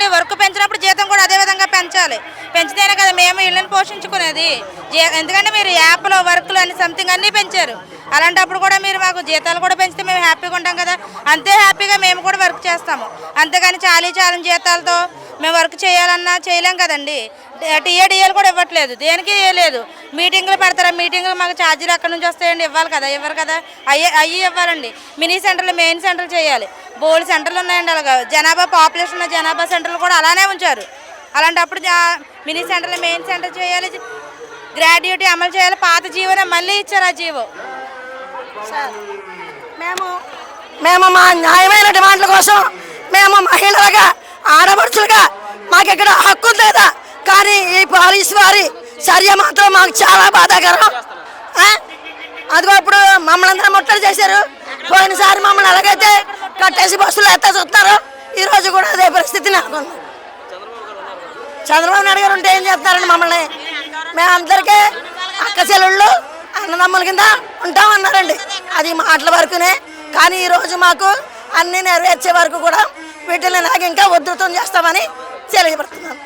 పెంచండి వర్క్ పెంచినప్పుడు జీతం కూడా అదే విధంగా పెంచాలి. పెంచితేనే కదా మేము ఇళ్ళని పోషించుకునేది. ఎందుకంటే మీరు యాప్లో వర్క్లు అన్ని సంథింగ్ అన్నీ పెంచారు. అలాంటప్పుడు కూడా మీరు మాకు జీతాలు కూడా పెంచితే మేము హ్యాపీగా ఉంటాం కదా. అంతే హ్యాపీగా మేము కూడా వర్క్ చేస్తాము. అంతేగాని చాలీ చాలని జీతాలతో మేము వర్క్ చేయాలన్నా చేయలేం కదండి. టీఏడిఏలు కూడా ఇవ్వట్లేదు. దేనికి లేదు. మీటింగ్లు పెడతారా? మీటింగ్లు మాకు ఛార్జీలు ఎక్కడి నుంచి వస్తాయండి? ఇవ్వాలి కదా ఇవ్వరు కదా. అయ్యి అయ్యి ఇవ్వాలండి. మినీ సెంటర్లు మెయిన్ సెంటర్లు చేయాలి. బోల్డ్ సెంటర్లు ఉన్నాయండి అలాగా. జనాభా పాపులేషన్ ఉన్న జనాభా సెంటర్లు కూడా అలానే ఉంచారు. అలాంటప్పుడు మినీ సెంటర్లు మెయిన్ సెంటర్ చేయాలి గ్రాడ్యుయేటీ అమలు చేయాలి పాత జీవోనే మళ్ళీ ఇచ్చారు ఆ జీవో. మేము మేము మా న్యాయమైన డిమాండ్ల కోసం మేము మహిళలుగా ఆడపడుచులుగా మాకు ఇక్కడ హక్కు లేదా? కానీ ఈ పోలీస్ వారి చర్య మాత్రం మాకు చాలా బాధాకరం. అదిగో ఇప్పుడు మమ్మల్ని అందరం ముట్టడి చేశారు. పోయినసారి మమ్మల్ని ఎలాగైతే పరిస్థితి నెలకొంది చంద్రబాబు నాయుడు గారు ఉంటే ఏం చేస్తారండి మమ్మల్ని? మేమందరికీ అక్క చెల్లెళ్ళు అన్నదమ్ముల కింద ఉంటామన్నారండి అది మాటల వరకునే. కానీ ఈరోజు మాకు అన్నీ నెరవేర్చే వరకు కూడా వీటిని నాకు ఇంకా ఉధృతం చేస్తామని తెలియబడుతున్నాను